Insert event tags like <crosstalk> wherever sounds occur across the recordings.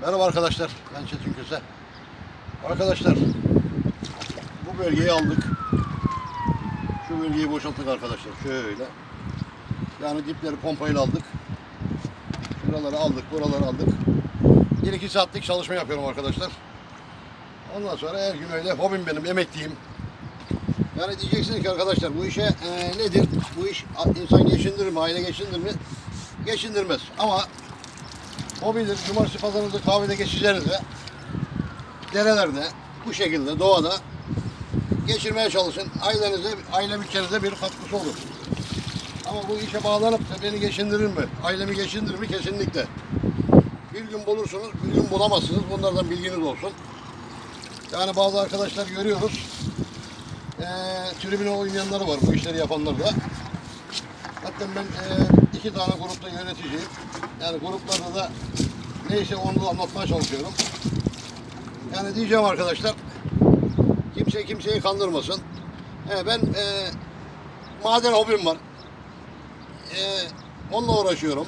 Merhaba arkadaşlar, ben Çetin Köse. Arkadaşlar, bu bölgeyi aldık. Şu bölgeyi boşalttık arkadaşlar, şöyle. Yani dipleri pompayla aldık. Şuraları aldık, buraları aldık. 1-2 saatlik çalışma yapıyorum arkadaşlar. Ondan sonra her gün öyle hobim benim, emekliyim. Yani diyeceksiniz ki arkadaşlar bu işe e, nedir? Bu iş insan geçindirir mi, aile geçindirir mi? Geçindirmez. Ama hobidir. Cumartesi pazarınızı kahvede geçeceğinizde derelerde bu şekilde doğada geçirmeye çalışın. Ailenize, aile bütçenize bir katkısı olur. Ama bu işe bağlanıp da beni geçindirir mi? Ailemi geçindirir mi? Kesinlikle. Bir gün bulursunuz, bir gün bulamazsınız. Bunlardan bilginiz olsun. Yani bazı arkadaşlar görüyoruz. Eee tribüne oynayanları var, bu işleri yapanlar da. Hatta ben eee, iki tane grupta yöneticiyim. Yani gruplarda da neyse onu anlatmaya çalışıyorum. Yani diyeceğim arkadaşlar, kimse kimseyi kandırmasın. He, ben eee, maden hobim var. Eee, onunla uğraşıyorum.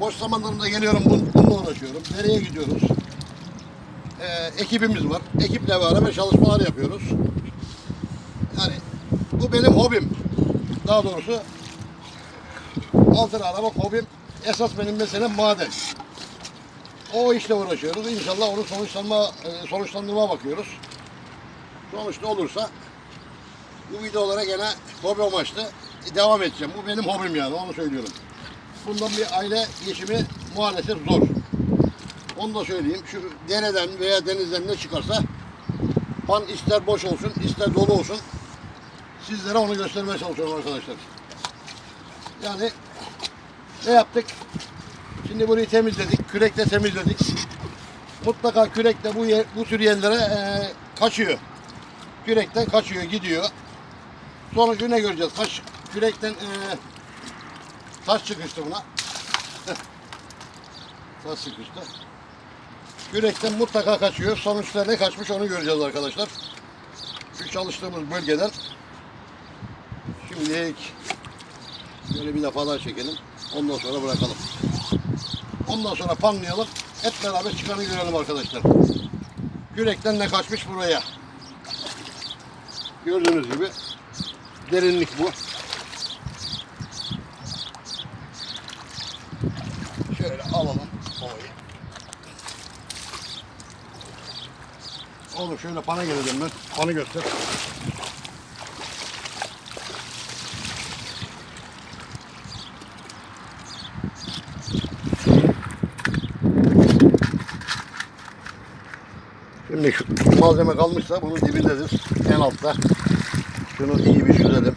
Boş zamanlarımda geliyorum bun- bununla uğraşıyorum. Nereye gidiyoruz? Eee, ekibimiz var. Ekiple beraber çalışmalar yapıyoruz. Yani bu benim hobim. Daha doğrusu altın aramak hobim. Esas benim meselem maden. O işle uğraşıyoruz. İnşallah onu sonuçlanma, e, sonuçlandırma bakıyoruz. Sonuçta olursa bu videolara gene hobi amaçlı devam edeceğim. Bu benim hobim yani onu söylüyorum. Bundan bir aile geçimi maalesef zor. Onu da söyleyeyim. Şu dereden veya denizden ne çıkarsa pan ister boş olsun ister dolu olsun sizlere onu göstermeye çalışıyorum arkadaşlar. Yani ne yaptık? Şimdi burayı temizledik. Kürekle temizledik. Mutlaka kürekle bu yer, bu tür yerlere eee, kaçıyor. Kürekten kaçıyor, gidiyor. Sonucu ne göreceğiz? Taş, kürekten eee, taş çıkıştı buna. <laughs> taş çıkıştı. Kürekten mutlaka kaçıyor. Sonuçta ne kaçmış onu göreceğiz arkadaşlar. Şu çalıştığımız bölgeden. Şimdilik Böyle bir defa daha çekelim. Ondan sonra bırakalım. Ondan sonra panlayalım. Hep beraber çıkanı görelim arkadaşlar. Kürekten ne kaçmış buraya. Gördüğünüz gibi derinlik bu. Şöyle alalım kovayı. Oğlum şöyle pana gelelim ben. Panı göster. Şimdi şu malzeme kalmışsa bunun dibindedir. En altta. Şunu iyi bir süzelim.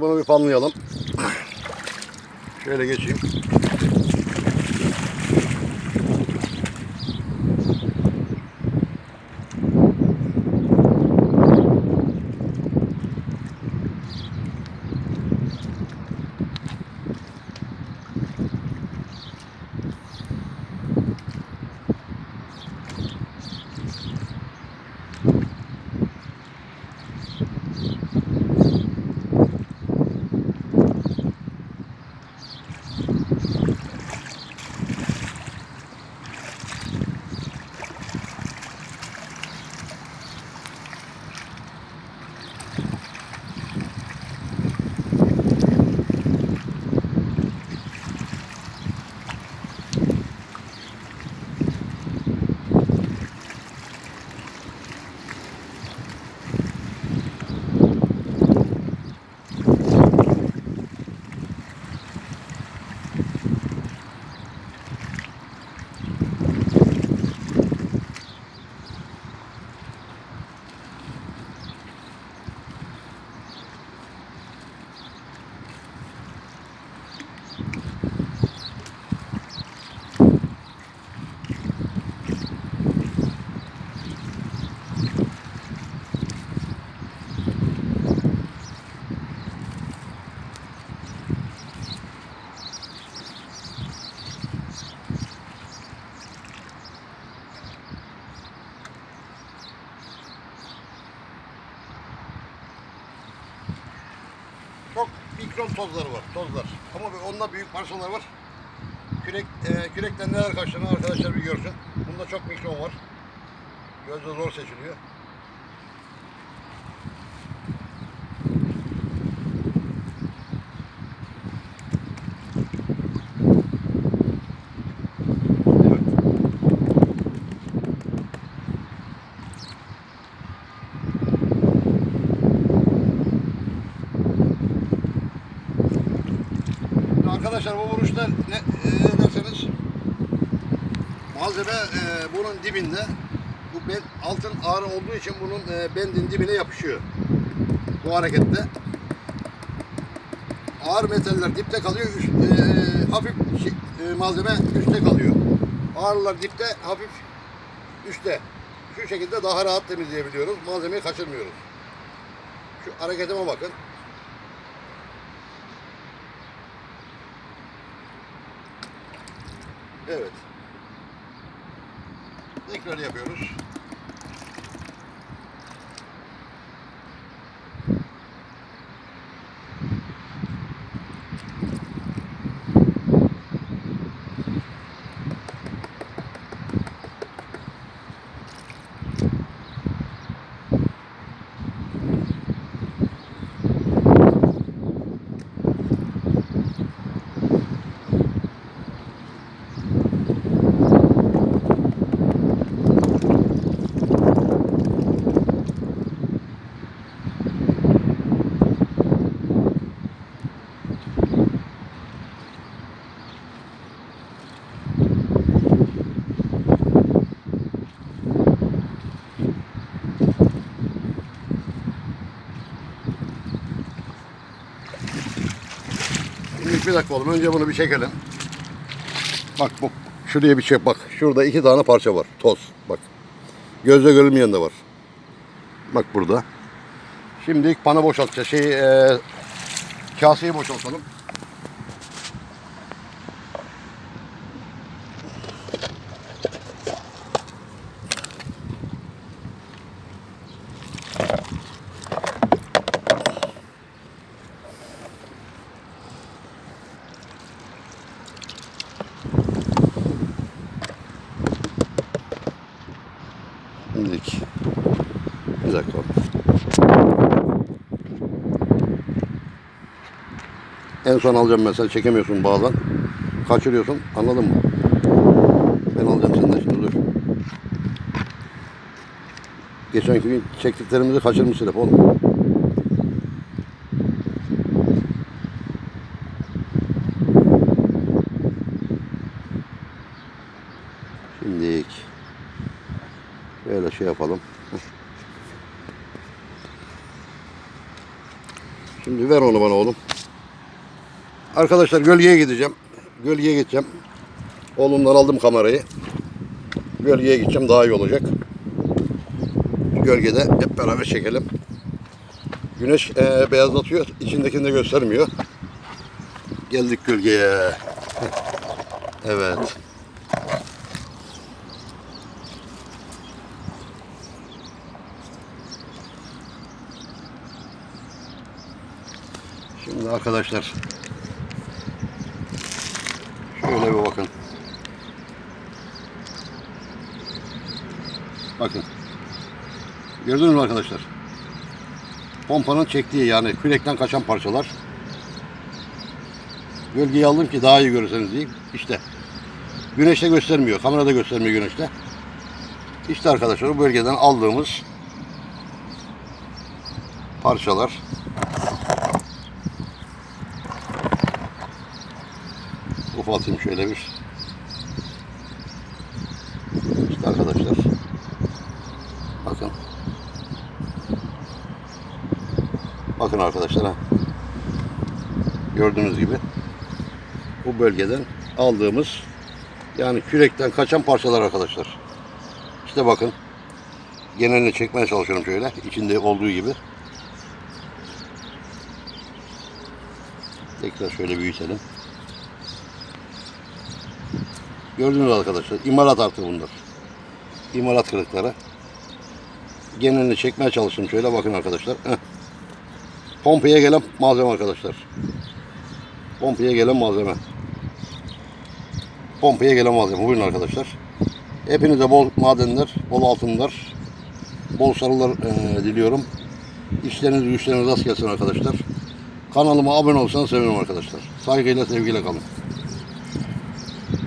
Bunu bir panlayalım. Şöyle geçeyim. Mikron tozları var, tozlar. Ama onda büyük parçalar var. Kürek, e, kürekten neler kaçtığını arkadaşlar bir görsün. Bunda çok mikron var. Gözle zor seçiliyor. Evet. Şimdi Arkadaşlar bu vuruşta ne, e, derseniz malzeme e, bunun dibinde bu ben, altın ağrı olduğu için bunun e, bendin dibine yapışıyor. Bu harekette. Ağır metaller dipte kalıyor, üst, e, hafif e, malzeme üstte kalıyor. Ağırlar dipte, hafif üstte. Şu şekilde daha rahat temizleyebiliyoruz. Malzemeyi kaçırmıyoruz. Şu hareketime bakın. Evet. Tekrar yapıyoruz. Şimdi bir dakika oğlum. Önce bunu bir çekelim. Bak bu. Şuraya bir çek bak. Şurada iki tane parça var. Toz. Bak. Gözle görülmeyen de var. Bak burada. Şimdi panı boşaltacağız. Şey, e, kaseyi boşaltalım. Şimdilik. Bir dakika. En son alacağım mesela çekemiyorsun bazen. Kaçırıyorsun. Anladın mı? Ben alacağım senden şimdi dur. Geçenki gün çektiklerimizi kaçırmışsın hep oğlum. Şimdilik. Böyle şey yapalım. Şimdi ver onu bana oğlum. Arkadaşlar gölgeye gideceğim. Gölgeye gideceğim. Oğlumdan aldım kamerayı. Gölgeye gideceğim daha iyi olacak. Gölgede hep beraber çekelim. Güneş eee, beyazlatıyor. içindekini de göstermiyor. Geldik gölgeye. <laughs> Evet. Şimdi arkadaşlar şöyle bir bakın. Bakın. Gördünüz mü arkadaşlar? Pompanın çektiği yani kürekten kaçan parçalar. Gölgeyi aldım ki daha iyi görürseniz diye. İşte. Güneşte göstermiyor. Kamerada göstermiyor güneşte. İşte arkadaşlar o bölgeden aldığımız parçalar. Ufaltayım şöyle bir. İşte arkadaşlar. Bakın. Bakın arkadaşlar ha. Gördüğünüz gibi bu bölgeden aldığımız yani kürekten kaçan parçalar arkadaşlar. İşte bakın. Genelini çekmeye çalışıyorum şöyle. içinde olduğu gibi. Tekrar şöyle büyütelim. Gördünüz mü arkadaşlar. İmalat artı bunlar. İmalat kırıkları. Genelini çekmeye çalıştım. Şöyle bakın arkadaşlar. Heh. Pompaya gelen malzeme arkadaşlar. Pompaya gelen malzeme. Pompaya gelen malzeme. Buyurun arkadaşlar. Hepinize bol madenler, bol altınlar, bol sarılar eee, diliyorum. İşleriniz güçleriniz rast gelsin arkadaşlar. Kanalıma abone olsanız sevinirim arkadaşlar. Saygıyla sevgiyle kalın.